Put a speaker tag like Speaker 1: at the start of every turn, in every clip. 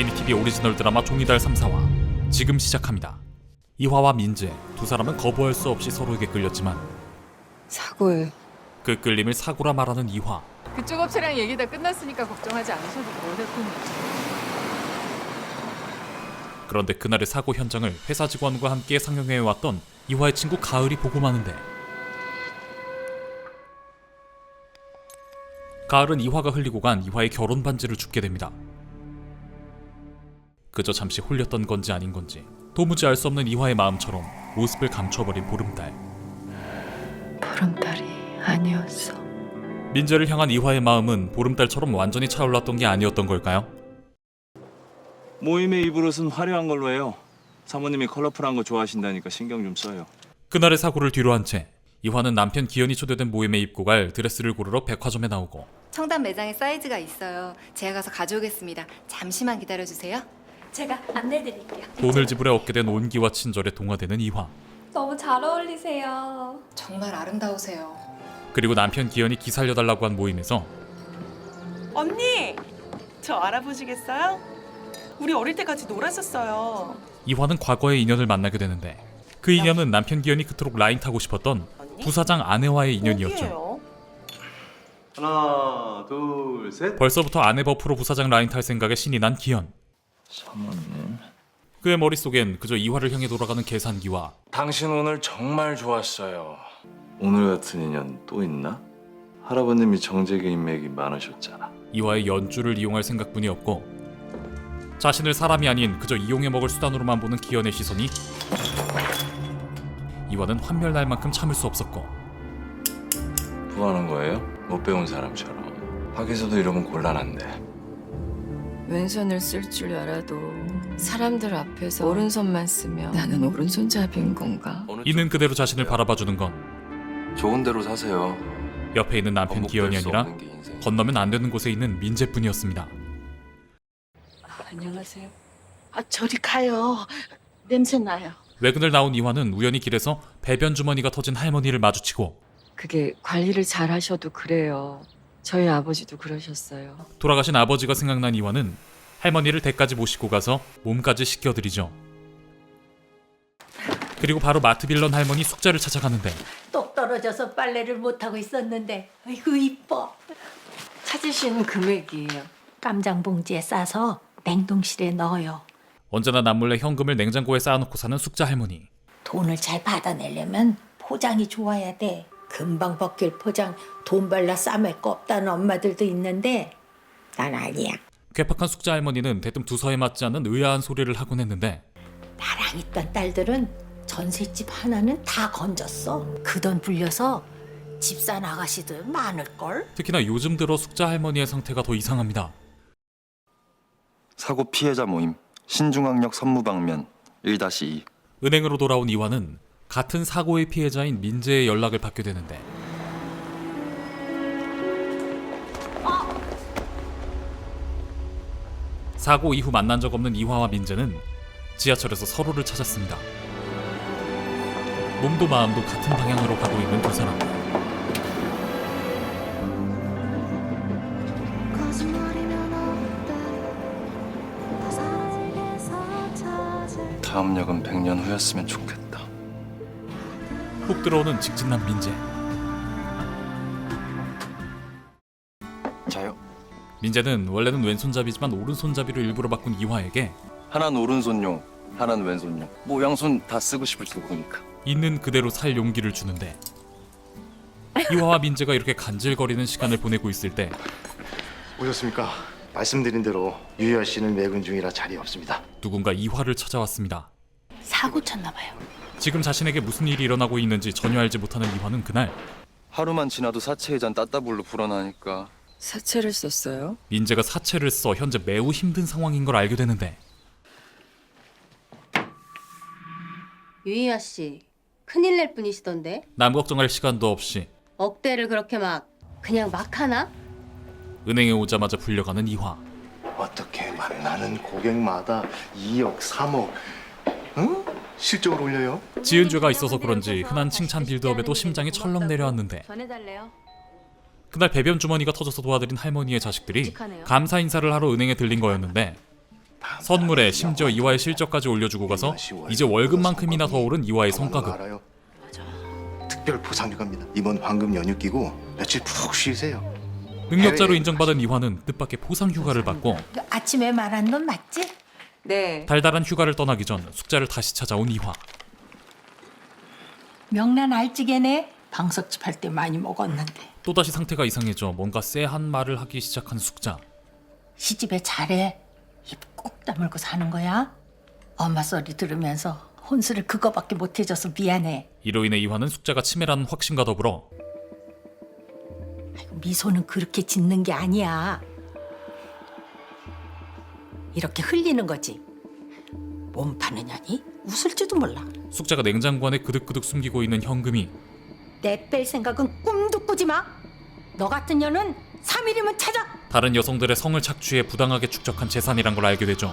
Speaker 1: 제니TV 오리지널 드라마 종이달 3사와 지금 시작합니다. 이화와 민재 두 사람은 거부할 수 없이 서로에게 끌렸지만
Speaker 2: 사고예요.
Speaker 1: 그 끌림을 사고라 말하는 이화.
Speaker 3: 그쪽 업체랑 얘기 다 끝났으니까 걱정하지 않으셔도 돼요, 대표님.
Speaker 1: 그런데 그날의 사고 현장을 회사 직원과 함께 상영해 왔던 이화의 친구 가을이 보고 마는데 가을은 이화가 흘리고 간 이화의 결혼 반지를 줍게 됩니다. 그저 잠시 홀렸던 건지 아닌 건지 도무지 알 수 없는 이화의 마음처럼 모습을 감춰버린 보름달.
Speaker 2: 보름달이 아니었어.
Speaker 1: 민재를 향한 이화의 마음은 보름달처럼 완전히 차올랐던 게 아니었던 걸까요?
Speaker 4: 모임의 입으로는 화려한 걸로 해요. 사모님이 컬러풀한 거 좋아하신다니까 신경 좀 써요.
Speaker 1: 그날의 사고를 뒤로 한 채 이화는 남편 기현이 초대된 모임에 입고 갈 드레스를 고르러 백화점에 나오고
Speaker 5: 청담 매장에 사이즈가 있어요. 제가 가서 가져오겠습니다. 잠시만 기다려 주세요.
Speaker 6: 제가 안내드릴게요.
Speaker 1: 돈을 지불해 얻게 된 온기와 친절에 동화되는 이화.
Speaker 6: 너무 잘 어울리세요.
Speaker 5: 정말 아름다우세요.
Speaker 1: 그리고 남편 기현이 기 살려달라고 한 모임에서
Speaker 7: 언니, 저 알아보시겠어요? 우리 어릴 때 같이 놀았었어요.
Speaker 1: 이화는 과거의 인연을 만나게 되는데 그 인연은 남편 기현이 그토록 라인 타고 싶었던 부사장 아내와의 인연이었죠.
Speaker 7: 어디예요?
Speaker 4: 하나, 둘, 셋.
Speaker 1: 벌써부터 아내 버프로 부사장 라인 탈 생각에 신이 난 기현.
Speaker 4: 사모님.
Speaker 1: 그의 머릿속엔 그저 이화를 향해 돌아가는 계산기와
Speaker 8: 당신 오늘 정말 좋았어요.
Speaker 4: 오늘 같은 인연 또 있나? 할아버님이 정재계 인맥이 많으셨잖아.
Speaker 1: 이화의 연주를 이용할 생각뿐이었고 자신을 사람이 아닌 그저 이용해 먹을 수단으로만 보는 기현의 시선이 이화는 환멸 날 만큼 참을 수 없었고
Speaker 4: 뭐 하는 거예요? 못 배운 사람처럼. 밖에서도 이러면 곤란한데.
Speaker 2: 왼손을 쓸 줄 알아도 사람들 앞에서 오른손만 쓰면 나는 오른손잡이인 건가?
Speaker 8: 어느
Speaker 1: 이는 그대로 자신을 바라봐주는 건
Speaker 8: 좋은 대로 사세요.
Speaker 1: 옆에 있는 남편 기현이
Speaker 8: 수
Speaker 1: 아니라
Speaker 8: 없는 게 인생.
Speaker 1: 건너면 안 되는 곳에 있는 민재뿐이었습니다.
Speaker 2: 안녕하세요.
Speaker 9: 아, 저리 가요. 냄새 나요.
Speaker 1: 외근을 나온 이화는 우연히 길에서 배변 주머니가 터진 할머니를 마주치고
Speaker 2: 그게 관리를 잘 하셔도 그래요. 저희 아버지도 그러셨어요.
Speaker 1: 돌아가신 아버지가 생각난 이화는 할머니를 댁까지 모시고 가서 몸까지 씻겨드리죠. 그리고 바로 마트 빌런 할머니 숙자를 찾아가는데
Speaker 9: 똑 떨어져서 빨래를 못 하고 있었는데, 아이고, 이뻐.
Speaker 2: 찾으신 금액이에요.
Speaker 9: 깜장 봉지에 싸서 냉동실에 넣어요.
Speaker 1: 언제나 남몰래 현금을 냉장고에 쌓아놓고 사는 숙자 할머니.
Speaker 9: 돈을 잘 받아내려면 포장이 좋아야 돼. 금방 벗길 포장 돈 발라 싸맬 거 없다는 엄마들도 있는데, 난 아니야.
Speaker 1: 괴팍한 숙자 할머니는 대뜸 두서에 맞지 않는 의아한 소리를 하곤 했는데
Speaker 9: 나랑 있던 딸들은 전셋집 하나는 다 건졌어. 그 돈 불려서 집산 아가씨들 많을걸?
Speaker 1: 특히나 요즘 들어 숙자 할머니의 상태가 더 이상합니다.
Speaker 10: 사고 피해자 모임 신중앙역 선무방면 1-2
Speaker 1: 은행으로 돌아온 이화는 같은 사고의 피해자인 민재의 연락을 받게 되는데 사고 이후 만난 적 없는 이화와 민재는 지하철에서 서로를 찾았습니다. 몸도 마음도 같은 방향으로 가고 있는 두 사람.
Speaker 10: 다음 역은 100년 후였으면 좋겠다
Speaker 1: 훅 들어오는 직진남 민재. 민재는 원래는 왼손잡이지만 오른손잡이로 일부러 바꾼 이화에게
Speaker 10: 하나는 오른손용 하나는 왼손용 뭐 양손 다 쓰고 싶을 때 보니까
Speaker 1: 있는 그대로 살 용기를 주는데 이화와 민재가 이렇게 간질거리는 시간을 보내고 있을 때
Speaker 11: 오셨습니까? 말씀드린 대로 유희열 씨는 매근 중이라 자리 없습니다.
Speaker 1: 누군가 이화를 찾아왔습니다.
Speaker 9: 사고 쳤나 봐요.
Speaker 1: 지금 자신에게 무슨 일이 일어나고 있는지 전혀 알지 못하는 이화는 그날
Speaker 10: 하루만 지나도 사체 의 잔 따따블로 불어나니까
Speaker 2: 사채를 썼어요?
Speaker 1: 민재가 사채를 써 현재 매우 힘든 상황인 걸 알게 되는데
Speaker 5: 유희아 씨, 큰일 날 뿐이시던데
Speaker 1: 남 걱정할 시간도 없이
Speaker 5: 억대를 그렇게 막 그냥 막 하나?
Speaker 1: 은행에 오자마자 불려가는 이화.
Speaker 11: 어떻게 만나는 고객마다 2억, 3억, 응? 실적을 올려요?
Speaker 1: 지은 죄가 있어서 그런지 흔한 칭찬 빌드업에도 심장이 철렁 내려앉는데
Speaker 5: 전해달래요.
Speaker 1: 그날 배변 주머니가 터져서 도와드린 할머니의 자식들이 감사 인사를 하러 은행에 들린 거였는데 선물에 심지어 이화의 실적까지 올려주고 가서 이제 월급만큼이나 더 오른 이화의 성과급.
Speaker 11: 특별 보상휴가입니다. 이번 황금 연휴 끼고 며칠 푹 쉬세요.
Speaker 1: 능력자로 인정받은 이화는 뜻밖의 보상 휴가를 받고
Speaker 9: 아침에 말한 건 맞지?
Speaker 2: 네.
Speaker 1: 달달한 휴가를 떠나기 전 숙자를 다시 찾아온 이화.
Speaker 9: 명란 알찌개네. 방석집 할 때 많이 먹었는데
Speaker 1: 또다시 상태가 이상해져 뭔가 쎄한 말을 하기 시작한 숙자.
Speaker 9: 시집에 잘해. 입 꼭 다물고 사는 거야. 엄마 소리 들으면서 혼수를 그거밖에 못 해줘서 미안해.
Speaker 1: 이로 인해 이화는 숙자가 치매라는 확신과 더불어
Speaker 9: 미소는 그렇게 짓는 게 아니야. 이렇게 흘리는 거지. 몸 파는 년이 웃을지도 몰라.
Speaker 1: 숙자가 냉장고 안에 그득그득 숨기고 있는 현금이
Speaker 9: 내 뺄 생각은 꿈도 꾸지 마. 너 같은 년은 3일이면 찾아.
Speaker 1: 다른 여성들의 성을 착취해 부당하게 축적한 재산이란 걸 알게 되죠.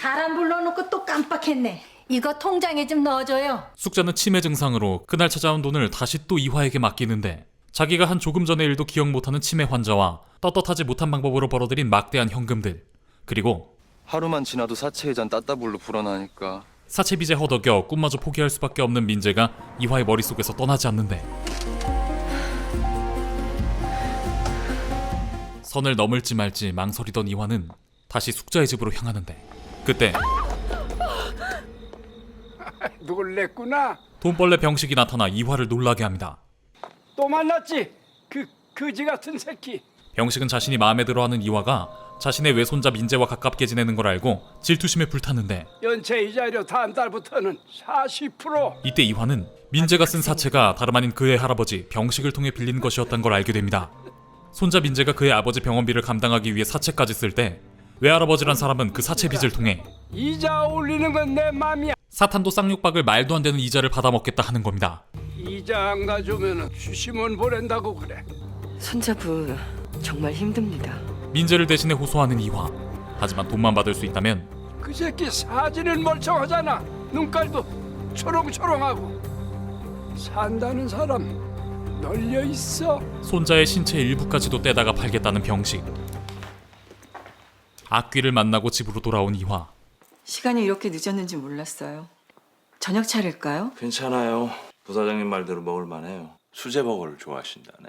Speaker 9: 사람 불러놓고 또 깜빡했네. 이거 통장에 좀 넣어줘요.
Speaker 1: 숙자는 치매 증상으로 그날 찾아온 돈을 다시 또 이화에게 맡기는데 자기가 한 조금 전의 일도 기억 못하는 치매 환자와 떳떳하지 못한 방법으로 벌어들인 막대한 현금들 그리고
Speaker 10: 하루만 지나도 사체의 잔 따따블로 불어나니까
Speaker 1: 사채 빚에 허덕여 꿈마저 포기할 수밖에 없는 민재가 이화의 머릿속에서 떠나지 않는데 선을 넘을지 말지 망설이던 이화는 다시 숙자의 집으로 향하는데 그때
Speaker 12: 놀랬구나.
Speaker 1: 돈벌레 병식이 나타나 이화를 놀라게 합니다.
Speaker 12: 또 만났지. 그 거지 같은 새끼.
Speaker 1: 병식은 자신이 마음에 들어하는 이화가 자신의 외손자 민재와 가깝게 지내는 걸 알고 질투심에 불탔는데
Speaker 12: 연체 이자료 다음 달부터는 40%.
Speaker 1: 이때 이화는 민재가 쓴 사채가 다름 아닌 그의 할아버지 병식을 통해 빌린 것이었던 걸 알게 됩니다. 손자 민재가 그의 아버지 병원비를 감당하기 위해 사채까지 쓸 때 외할아버지란 사람은 그 사채 빚을 통해
Speaker 12: 이자 올리는 건 내 맘이야.
Speaker 1: 사탄도 쌍욕박을 말도 안 되는 이자를 받아먹겠다 하는 겁니다.
Speaker 12: 이자 안 가져오면 주심원 보낸다고 그래.
Speaker 2: 손자분 정말 힘듭니다.
Speaker 1: 민재를 대신해 호소하는 이화. 하지만 돈만 받을 수 있다면
Speaker 12: 그 새끼 사진은 멀쩡하잖아. 눈깔도 초롱초롱하고. 산다는 사람 널려 있어.
Speaker 1: 손자의 신체 일부까지도 떼다가 팔겠다는 병식. 악귀를 만나고 집으로 돌아온 이화.
Speaker 2: 시간이 이렇게 늦었는지 몰랐어요. 저녁 차릴까요?
Speaker 4: 괜찮아요. 부사장님 말대로 먹을 만해요. 수제버거를 좋아하신다네.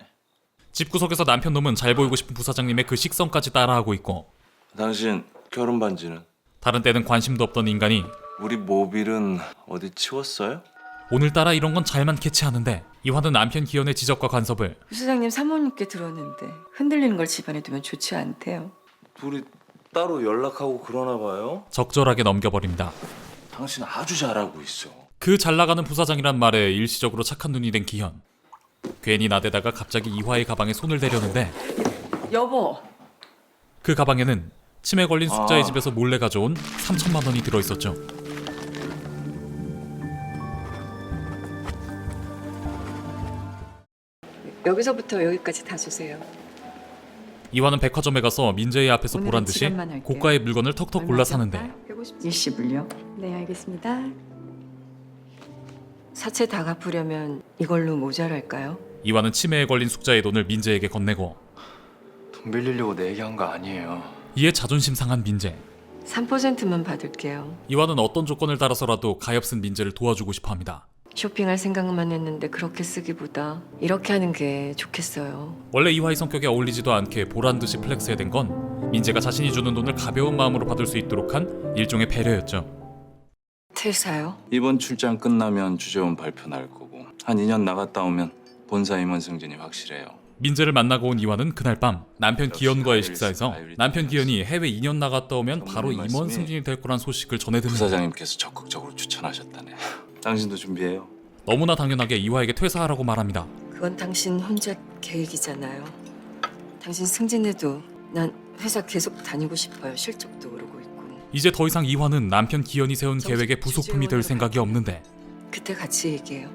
Speaker 1: 집구석에서 남편 놈은 잘 보이고 싶은 부사장님의 그 식성까지 따라하고 있고
Speaker 4: 당신 결혼 반지는?
Speaker 1: 다른 때는 관심도 없던 인간이
Speaker 4: 우리 모빌은 어디 치웠어요?
Speaker 1: 오늘따라 이런 건 잘만 캐치하는데 이화는 남편 기현의 지적과 간섭을
Speaker 2: 부사장님 사모님께 들었는데 흔들리는 걸 집안에 두면 좋지 않대요.
Speaker 4: 둘이 따로 연락하고 그러나 봐요.
Speaker 1: 적절하게 넘겨버립니다.
Speaker 4: 당신 아주 잘하고 있어.
Speaker 1: 그 잘나가는 부사장이란 말에 일시적으로 착한 눈이 된 기현. 괜히 나대다가 갑자기 이화의 가방에 손을 대려는데
Speaker 2: 여보,
Speaker 1: 그 가방에는 치매 걸린 숙자의
Speaker 4: 아.
Speaker 1: 집에서 몰래 가져온 3천만 원이 들어있었죠.
Speaker 2: 여기서부터 여기까지 다 주세요.
Speaker 1: 이화는 백화점에 가서 민재의 앞에서
Speaker 2: 오늘은
Speaker 1: 보란 듯이
Speaker 2: 지갑만 할게요.
Speaker 1: 고가의 물건을 턱턱 골라 사는데
Speaker 2: 일시불요? 네, 알겠습니다. 사채 다 갚으려면 이걸로 모자랄까요?
Speaker 1: 이화는 치매에 걸린 숙자의 돈을 민재에게 건네고
Speaker 8: 돈 빌리려고 내 얘기한 거 아니에요.
Speaker 1: 이에 자존심 상한 민재.
Speaker 2: 3%만 받을게요.
Speaker 1: 이화는 어떤 조건을 달아서라도 가엾은 민재를 도와주고 싶어 합니다.
Speaker 2: 쇼핑할 생각만 했는데 그렇게 쓰기보다 이렇게 하는 게 좋겠어요.
Speaker 1: 원래 이화의 성격에 어울리지도 않게 보란 듯이 플렉스에 된건 민재가 자신이 주는 돈을 가벼운 마음으로 받을 수 있도록 한 일종의 배려였죠.
Speaker 2: 퇴사요?
Speaker 4: 이번 출장 끝나면 주재원 발표 날 거고 한 2년 나갔다 오면 본사 임원 승진이 확실해요.
Speaker 1: 민재를 만나고 온 이화는 그날 밤 남편 기현과의 식사에서 남편 기현이 해외 2년 나갔다 오면 바로 임원 승진이 될 거란 소식을 전해 듣는데
Speaker 4: 부사장님께서 적극적으로 추천하셨다네. 당신도 준비해요.
Speaker 1: 너무나 당연하게 이화에게 퇴사하라고 말합니다.
Speaker 2: 그건 당신 혼자 계획이잖아요. 당신 승진해도 난 회사 계속 다니고 싶어요. 실적도 오르고.
Speaker 1: 이제 더 이상 이화는 남편 기현이 세운 계획의 부속품이 될 생각이 없는데
Speaker 2: 그때 같이 얘기해요.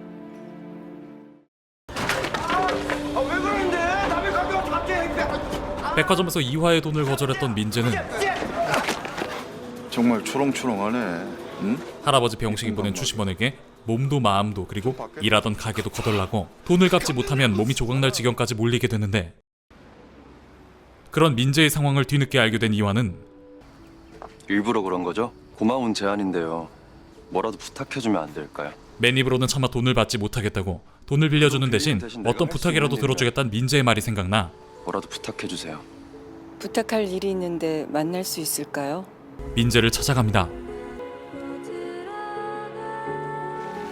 Speaker 12: 아, 왜 그러는데? 남의 가격 밖에.
Speaker 1: 백화점에서 이화의 돈을 거절했던 민재는
Speaker 10: 정말 초롱초롱하네. 응?
Speaker 1: 할아버지 병식이 보낸 주심원에게 몸도 마음도 그리고 일하던 가게도 거덜나고 돈을 갚지 못하면 몸이 조각날 지경까지 몰리게 되는데 그런 민재의 상황을 뒤늦게 알게 된 이화는
Speaker 10: 일부러 그런 거죠? 고마운 제안인데요. 뭐라도 부탁해주면 안 될까요?
Speaker 1: 맨 입으로는 차마 돈을 받지 못하겠다고 돈을 빌려주는 대신
Speaker 10: 대신 내가
Speaker 1: 어떤
Speaker 10: 할수
Speaker 1: 부탁이라도
Speaker 10: 있는
Speaker 1: 들어주겠다는 민재의 말이 생각나
Speaker 10: 뭐라도 부탁해주세요.
Speaker 2: 부탁할 일이 있는데 만날 수 있을까요?
Speaker 1: 민재를 찾아갑니다.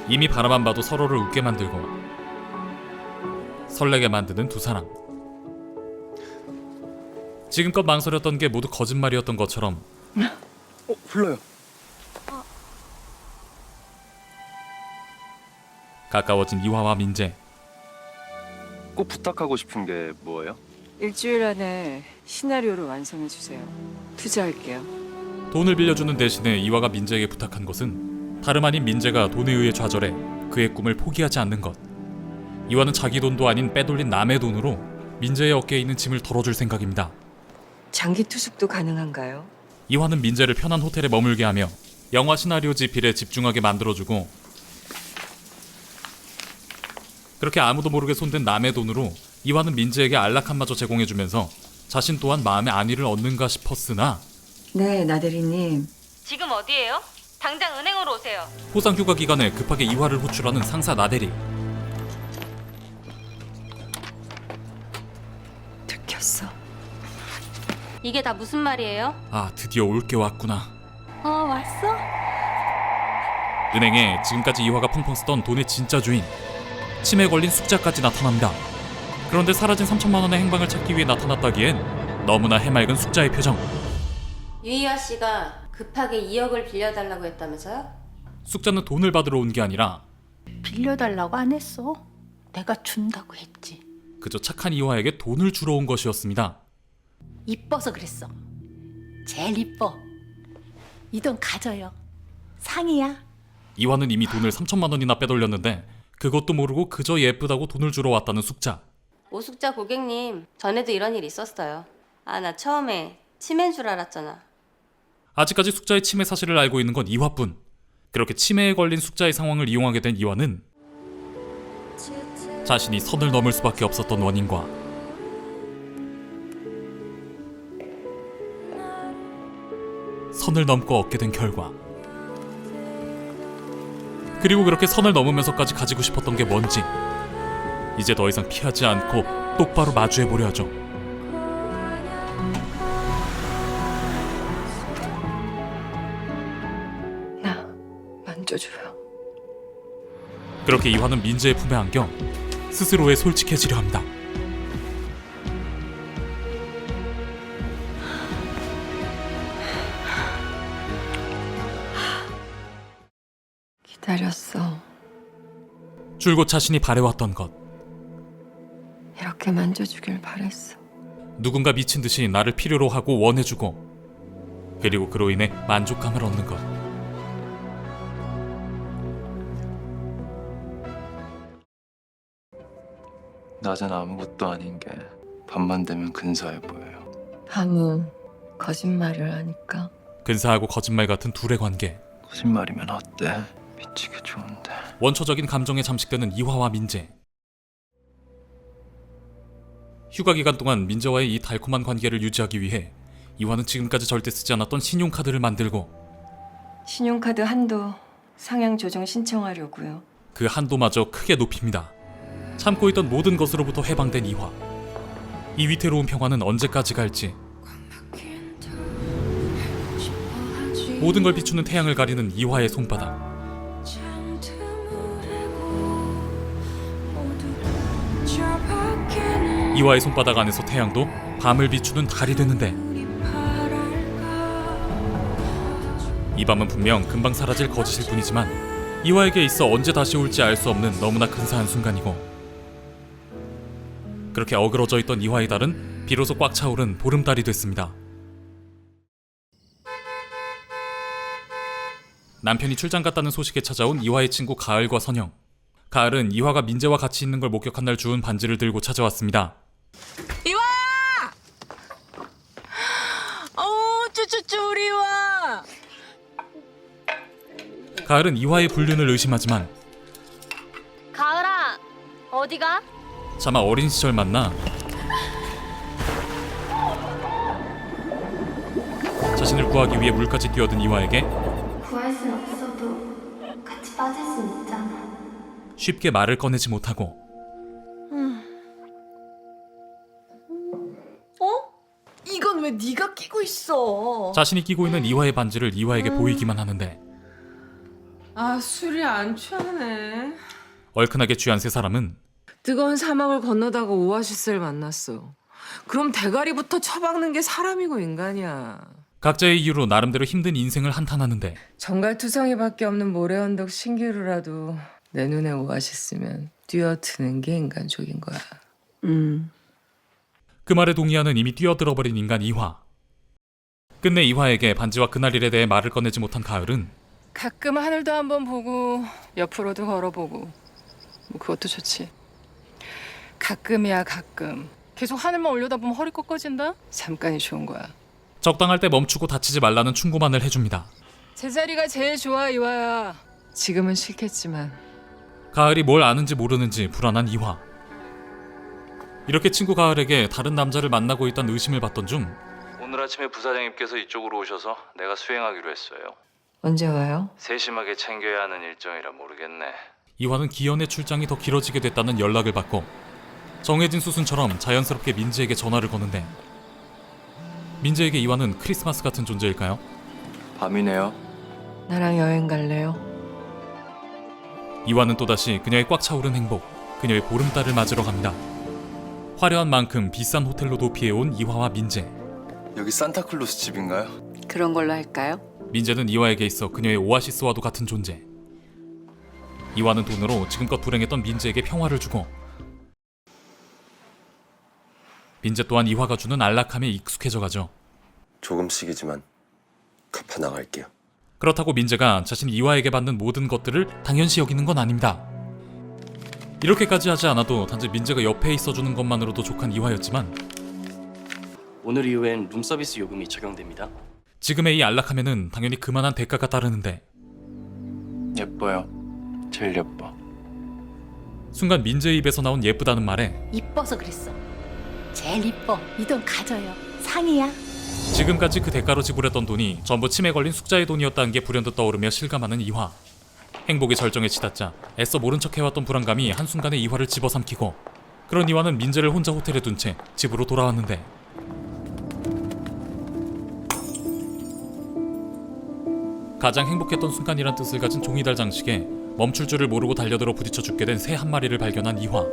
Speaker 1: 이미 바라만 봐도 서로를 웃게 만들고 설레게 만드는 두 사람. 지금껏 망설였던 게 모두 거짓말이었던 것처럼
Speaker 10: 어, 불러요.
Speaker 1: 가까워진 이화와 민재.
Speaker 10: 꼭 부탁하고 싶은 게 뭐예요?
Speaker 2: 일주일 안에 시나리오를 완성해 주세요. 투자할게요.
Speaker 1: 돈을 빌려주는 대신에 이화가 민재에게 부탁한 것은 다름 아닌 민재가 돈에 의해 좌절해 그의 꿈을 포기하지 않는 것. 이화는 자기 돈도 아닌 빼돌린 남의 돈으로 민재의 어깨에 있는 짐을 덜어줄 생각입니다.
Speaker 2: 장기 투숙도 가능한가요?
Speaker 1: 이화는 민재를 편한 호텔에 머물게 하며 영화 시나리오 집필에 집중하게 만들어주고 그렇게 아무도 모르게 손댄 남의 돈으로 이화는 민재에게 안락함마저 제공해주면서 자신 또한 마음의 안위를 얻는가 싶었으나
Speaker 2: 네, 나대리님.
Speaker 6: 지금 어디예요? 당장 은행으로 오세요.
Speaker 1: 포상 휴가 기간에 급하게 이화를 호출하는 상사 나대리
Speaker 6: 이게 다 무슨 말이에요?
Speaker 1: 아 드디어 올 게 왔구나
Speaker 6: 어, 왔어?
Speaker 1: 은행에 지금까지 이화가 펑펑 쓰던 돈의 진짜 주인 치매에 걸린 숙자까지 나타납니다 그런데 사라진 3천만 원의 행방을 찾기 위해 나타났다기엔 너무나 해맑은 숙자의 표정
Speaker 6: 유희아 씨가 급하게 2억을 빌려달라고 했다면서요?
Speaker 1: 숙자는 돈을 받으러 온 게 아니라
Speaker 9: 빌려달라고 안 했어. 내가 준다고 했지.
Speaker 1: 그저 착한 이화에게 돈을 주러 온 것이었습니다
Speaker 9: 이뻐서 그랬어. 제일 이뻐. 이 돈 가져요. 상이야.
Speaker 1: 이화는 이미 돈을 3천만 원이나 빼돌렸는데 그것도 모르고 그저 예쁘다고 돈을 주러 왔다는 숙자
Speaker 6: 오숙자 고객님, 전에도 이런 일 있었어요. 아, 나 처음에 치매인 줄 알았잖아.
Speaker 1: 아직까지 숙자의 치매 사실을 알고 있는 건 이화뿐. 그렇게 치매에 걸린 숙자의 상황을 이용하게 된 이화는 자신이 선을 넘을 수밖에 없었던 원인과 선을 넘고 얻게 된 결과 그리고 그렇게 선을 넘으면서까지 가지고 싶었던 게 뭔지 이제 더 이상 피하지 않고 똑바로 마주해 보려 하죠.
Speaker 2: 나 만져줘요.
Speaker 1: 그렇게 이화는 민재의 품에 안겨 스스로에 솔직해지려 합니다. 줄곧 자신이 바래왔던 것,
Speaker 2: 이렇게 만져주길 바랬어.
Speaker 1: 누군가 미친 듯이 나를 필요로 하고 원해주고, 그리고 그로 인해 만족감을 얻는 것.
Speaker 8: 낮엔 아무것도 아닌 게 밤만 되면 근사해 보여요.
Speaker 2: 아무 거짓말을 하니까
Speaker 1: 근사하고 거짓말 같은 둘의 관계,
Speaker 8: 거짓말이면 어때? 미치게 좋은데.
Speaker 1: 원초적인 감정에 잠식되는 이화와 민재. 휴가 기간 동안 민재와의 이 달콤한 관계를 유지하기 위해 이화는 지금까지 절대 쓰지 않았던 신용카드를 만들고
Speaker 2: 신용카드 한도 상향 조정 신청하려고요.
Speaker 1: 그 한도마저 크게 높입니다. 참고 있던 모든 것으로부터 해방된 이화. 이 위태로운 평화는 언제까지 갈지. 모든 걸 비추는 태양을 가리는 이화의 손바닥. 이화의 손바닥 안에서 태양도 밤을 비추는 달이 되는데 이 밤은 분명 금방 사라질 거짓일 뿐이지만 이화에게 있어 언제 다시 올지 알 수 없는 너무나 근사한 순간이고 그렇게 어그러져 있던 이화의 달은 비로소 꽉 차오른 보름달이 됐습니다. 남편이 출장 갔다는 소식에 찾아온 이화의 친구 가을과 선영. 가을은 이화가 민재와 같이 있는 걸 목격한 날 주운 반지를 들고 찾아왔습니다.
Speaker 7: 이와야! 어우, 쭈쭈쭈 우리 이와!
Speaker 1: 가을은 이화의 불륜을 의심하지만
Speaker 6: 가을아, 어디가?
Speaker 1: 차마 어린 시절 만나 자신을 구하기 위해 물까지 뛰어든 이화에게
Speaker 5: 구할 순 없어도 같이 빠질 순 있잖아.
Speaker 1: 쉽게 말을 꺼내지 못하고
Speaker 2: 끼고 있어?
Speaker 1: 자신이 끼고 있는 이화의 반지를 이화에게 보이기만 하는데
Speaker 7: 아 술이 안 취하네.
Speaker 1: 얼큰하게 취한 세 사람은
Speaker 7: 뜨거운 사막을 건너다가 오아시스를 만났어. 그럼 대가리부터 쳐박는 게 사람이고 인간이야.
Speaker 1: 각자의 이유로 나름대로 힘든 인생을 한탄하는데
Speaker 7: 정갈투성이밖에 없는 모래언덕 신기루라도 내 눈에 오아시스면 뛰어드는 게 인간족인 거야.
Speaker 2: 음.
Speaker 1: 그 말에 동의하는 이미 뛰어들어버린 인간 이화. 끝내 이화에게 반지와 그날 일에 대해 말을 꺼내지 못한 가을은
Speaker 3: 가끔 하늘도 한번 보고 옆으로도 걸어보고 뭐 그것도 좋지. 가끔이야 가끔. 계속 하늘만 올려다보면 허리 꺾어진다. 잠깐이 좋은 거야.
Speaker 1: 적당할 때 멈추고 다치지 말라는 충고만을 해줍니다.
Speaker 3: 제자리가 제일 좋아 이화야. 지금은 싫겠지만
Speaker 1: 가을이 뭘 아는지 모르는지 불안한 이화. 이렇게 친구 가을에게 다른 남자를 만나고 있다는 의심을 받던 중
Speaker 4: 오늘 아침에 부사장님께서 이쪽으로 오셔서 내가 수행하기로 했어요.
Speaker 2: 언제 와요?
Speaker 4: 세심하게 챙겨야 하는 일정이라 모르겠네.
Speaker 1: 이화는 기현의 출장이 더 길어지게 됐다는 연락을 받고 정해진 수순처럼 자연스럽게 민지에게 전화를 거는데 민지에게 이화는 크리스마스 같은 존재일까요?
Speaker 8: 밤이네요.
Speaker 2: 나랑 여행 갈래요?
Speaker 1: 이화는 또다시 그녀의 꽉 차오른 행복, 그녀의 보름달을 맞으러 갑니다. 화려한 만큼 비싼 호텔로 도 피해온 이화와 민재.
Speaker 8: 여기 산타클로스 집인가요?
Speaker 2: 그런 걸로 할까요?
Speaker 1: 민재는 이화에게 있어 그녀의 오아시스와도 같은 존재. 이화는 돈으로 지금껏 불행했던 민재에게 평화를 주고 민재 또한 이화가 주는 안락함에 익숙해져 가죠.
Speaker 8: 조금씩이지만 갚아 나갈게요.
Speaker 1: 그렇다고 민재가 자신 이화에게 받는 모든 것들을 당연시 여기는 건 아닙니다. 이렇게까지 하지 않아도 단지 민재가 옆에 있어주는 것만으로도 족한 이화였지만
Speaker 12: 오늘 이후엔 룸서비스 요금이 적용됩니다.
Speaker 1: 지금의 이 안락함에는 당연히 그만한 대가가 따르는데
Speaker 8: 예뻐요. 제일 예뻐.
Speaker 1: 순간 민재의 입에서 나온 예쁘다는 말에
Speaker 9: 이뻐서 그랬어. 제일 이뻐. 이 돈 가져요. 상이야.
Speaker 1: 지금까지 그 대가로 지불했던 돈이 전부 침에 걸린 숙자의 돈이었다는 게 불현듯 떠오르며 실감하는 이화. 행복의 절정에 치닫자 애써 모른 척 해왔던 불안감이 한순간에 이화를 집어삼키고 그런 이화는 민재를 혼자 호텔에 둔 채 집으로 돌아왔는데 가장 행복했던 순간이란 뜻을 가진 종이달 장식에 멈출 줄을 모르고 달려들어 부딪혀 죽게 된 새 한 마리를 발견한 이화.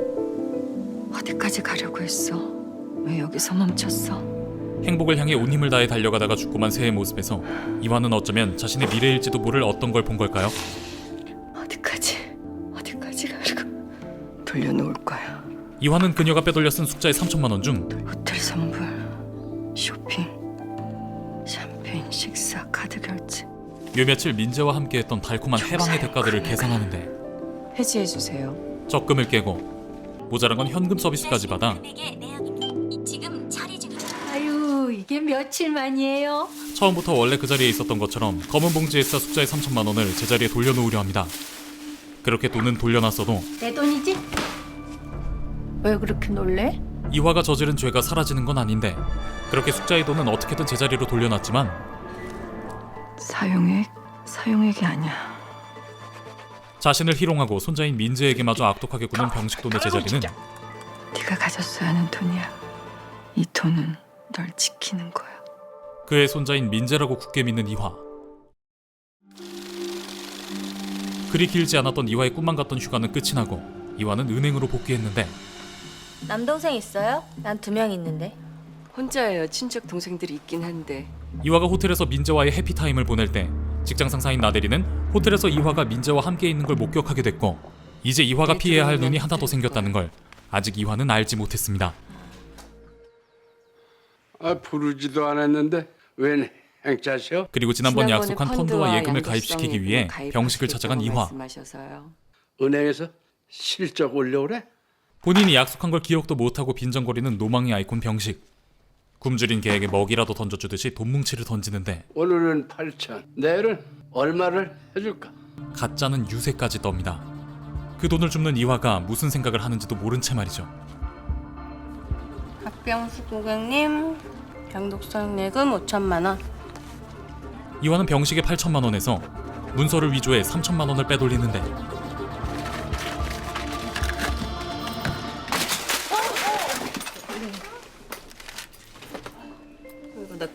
Speaker 2: 어디까지 가려고 했어? 왜 여기서 멈췄어?
Speaker 1: 행복을 향해 온 힘을 다해 달려가다가 죽고만 새의 모습에서 이화는 어쩌면 자신의 미래일지도 모를 어떤 걸 본 걸까요?
Speaker 2: 어디까지? 어디까지 가려고 돌려놓을 거야.
Speaker 1: 이화는 그녀가 빼돌려 쓴 숙자의 3천만 원 중
Speaker 2: 호텔 선불, 쇼핑, 샴페인, 식사, 카드 결제
Speaker 1: 요 며칠 민재와 함께했던 달콤한 해방의 대가들을 계산하는데
Speaker 2: 해지해 주세요.
Speaker 1: 적금을 깨고 모자란 건 현금 서비스까지 받아
Speaker 9: 아유, 이게 며칠 만이에요?
Speaker 1: 처음부터 원래 그 자리에 있었던 것처럼 검은 봉지에 싸 숙자의 3천만 원을 제자리에 돌려놓으려 합니다. 그렇게 돈은 돌려놨어도
Speaker 9: 내 돈이지? 왜 그렇게 놀래?
Speaker 1: 이화가 저지른 죄가 사라지는 건 아닌데 그렇게 숙자의 돈은 어떻게든 제자리로 돌려놨지만
Speaker 2: 사용액? 사용액이 아니야.
Speaker 1: 자신을 희롱하고 손자인 민재에게마저 악독하게 구는 병식돈의 제자리는
Speaker 2: 네가 가졌어야 하는 돈이야. 이 돈은 널 지키는 거야.
Speaker 1: 그의 손자인 민재라고 굳게 믿는 이화. 그리 길지 않았던 이화의 꿈만 같던 휴가는 끝이 나고 이화는 은행으로 복귀했는데
Speaker 6: 남동생 있어요? 난 두 명 있는데.
Speaker 2: 혼자예요. 친척 동생들이 있긴 한데.
Speaker 1: 이화가 호텔에서 민재와의 해피타임을 보낼 때 직장 상사인 나대리는 호텔에서 이화가 민재와 함께 있는 걸 목격하게 됐고 이제 이화가 피해야 할 눈이 하나 더 생겼다는 걸 아직 이화는 알지 못했습니다.
Speaker 12: 아 부르지도 않았는데 웬 행차셔?
Speaker 1: 그리고 지난번
Speaker 2: 지난번에
Speaker 1: 약속한
Speaker 2: 펀드와
Speaker 1: 펀드와 예금을
Speaker 2: 양도성
Speaker 1: 가입시키기
Speaker 2: 예금을
Speaker 1: 위해
Speaker 2: 가입하시겠다고
Speaker 1: 병식을 찾아간 이화.
Speaker 2: 말씀하셔서요.
Speaker 12: 은행에서 실적 올려오래?
Speaker 1: 본인이 약속한 걸 기억도 못하고 빈정거리는 노망의 아이콘 병식. 굶주린 개에게 먹이라도 던져주듯이 돈 뭉치를 던지는데
Speaker 12: 오늘은 8천 내일은 얼마를 해줄까?
Speaker 1: 가짜는 유세까지 떱니다. 그 돈을 줍는 이화가 무슨 생각을 하는지도 모른 채 말이죠.
Speaker 6: 박병수 고객님, 병독성 예금 5천만 원.
Speaker 1: 이화는 병식의 8천만 원에서 문서를 위조해 3천만 원을 빼돌리는데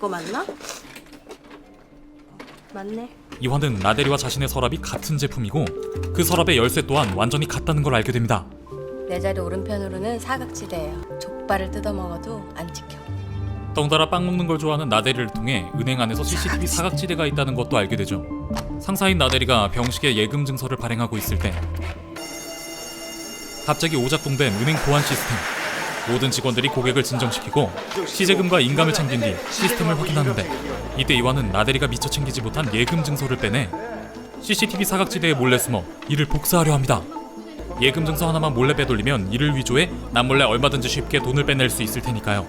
Speaker 6: 거 맞나? 맞네.
Speaker 1: 이화는 나대리와 자신의 서랍이 같은 제품이고 그 서랍의 열쇠 또한 완전히 같다는 걸 알게 됩니다.
Speaker 6: 내 자리 오른편으로는 사각지대예요. 족발을 뜯어 먹어도 안 찍혀.
Speaker 1: 덩달아 빵 먹는 걸 좋아하는 나대리를 통해 은행 안에서 CCTV 사각지대가 있다는 것도 알게 되죠. 상사인 나대리가 병식의 예금 증서를 발행하고 있을 때 갑자기 오작동된 은행 보안 시스템. 모든 직원들이 고객을 진정시키고 시제금과 인감을 챙긴 뒤 시스템을 확인하는데 이때 이화는 나대리가 미처 챙기지 못한 예금 증서를 빼내 CCTV 사각지대에 몰래 숨어 이를 복사하려 합니다. 예금 증서 하나만 몰래 빼돌리면 이를 위조해 남몰래 얼마든지 쉽게 돈을 빼낼 수 있을 테니까요.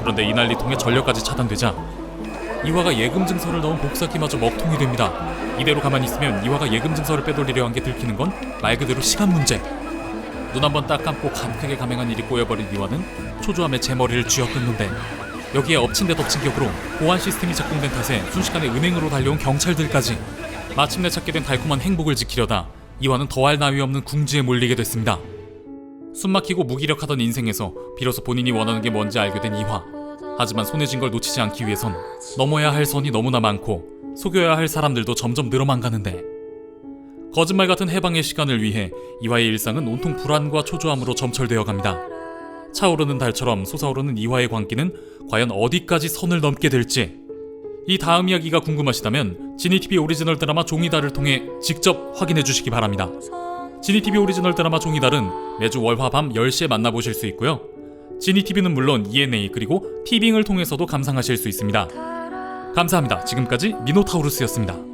Speaker 1: 그런데 이 난리 통해 전력까지 차단되자 이화가 예금 증서를 넣은 복사기마저 먹통이 됩니다. 이대로 가만히 있으면 이화가 예금 증서를 빼돌리려 한 게 들키는 건 말 그대로 시간 문제. 눈 한 번 딱 감고 간크게 감행한 일이 꼬여버린 이화는 초조함에 제 머리를 쥐어뜯는데 여기에 엎친 데 덮친 격으로 보안 시스템이 작동된 탓에 순식간에 은행으로 달려온 경찰들까지 마침내 찾게 된 달콤한 행복을 지키려다 이화는 더할 나위 없는 궁지에 몰리게 됐습니다. 숨막히고 무기력하던 인생에서 비로소 본인이 원하는 게 뭔지 알게 된 이화. 하지만 쥔걸 놓치지 않기 위해선 넘어야 할 선이 너무나 많고 속여야 할 사람들도 점점 늘어만 가는데 거짓말 같은 해방의 시간을 위해 이화의 일상은 온통 불안과 초조함으로 점철되어 갑니다. 차오르는 달처럼 솟아오르는 이화의 광기는 과연 어디까지 선을 넘게 될지 이 다음 이야기가 궁금하시다면 지니TV 오리지널 드라마 종이달을 통해 직접 확인해 주시기 바랍니다. 지니TV 오리지널 드라마 종이달은 매주 월화 밤 10시에 만나보실 수 있고요. 지니TV는 물론 ENA 그리고 티빙을 통해서도 감상하실 수 있습니다. 감사합니다. 지금까지 미노타우루스였습니다.